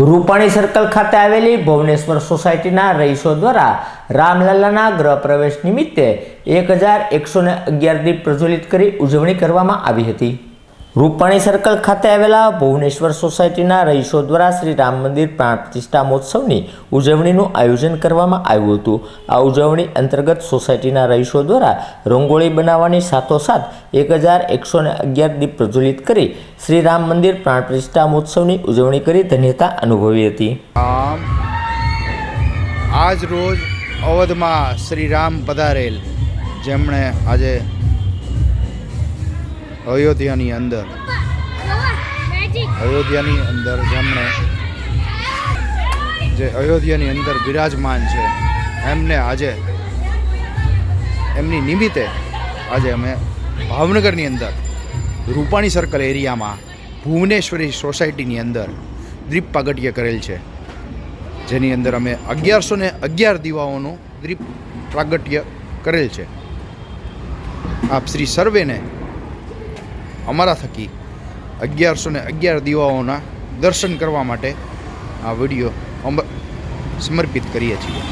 Rupani circle ખાતે આવેલી ભુવનેશ્વર સોસાયટીના રહીશો દ્વારા રામલલ્લાના ગૃહ પ્રવેશ નિમિત્તે એક હજાર એકસો ને અગિયાર દીપ પ્રજ્વલિત કરી ઉજવણી કરવામાં આવી હતી. રૂપાણી સર્કલ ખાતે આવેલા ભુવનેશ્વર સોસાયટીના રહીશો દ્વારા શ્રી રામ મંદિર પ્રાણ પ્રતિષ્ઠા મહોત્સવની ઉજવણીનું આયોજન કરવામાં આવ્યું હતું. આ ઉજવણી અંતર્ગત સોસાયટીના રહીશો દ્વારા રંગોળી બનાવવાની સાથોસાથ એક હજાર એકસો ને અગિયાર દીપ પ્રજ્વલિત કરી શ્રી રામ મંદિર પ્રાણ પ્રતિષ્ઠા મહોત્સવની ઉજવણી કરી ધન્યતા અનુભવી હતી. આજ રોજ અવધમાં શ્રી રામ પધારેલ, જેમણે આજે અયોધ્યાની અંદર. અયોધ્યાની અંદર જેમણે જે અયોધ્યાની અંદર બિરાજમાન છે, એમને આજે, એમની નિમિત્તે આજે અમે ભાવનગરની અંદર, રૂપાણી સર્કલ એરિયામાં ભુવનેશ્વરી સોસાયટીની અંદર દ્વીપ પ્રાગટ્ય કરેલ છે. જેની અંદર અમે અગિયારસો ને અગિયાર દીવાઓનું દ્વીપ પ્રાગટ્ય કરેલ છે. આપ શ્રી સર્વેને અમારા થકી અગિયારસો ને અગિયાર દીવાઓના દર્શન કરવા માટે આ વીડિયો અમ સમર્પિત કરીએ છીએ.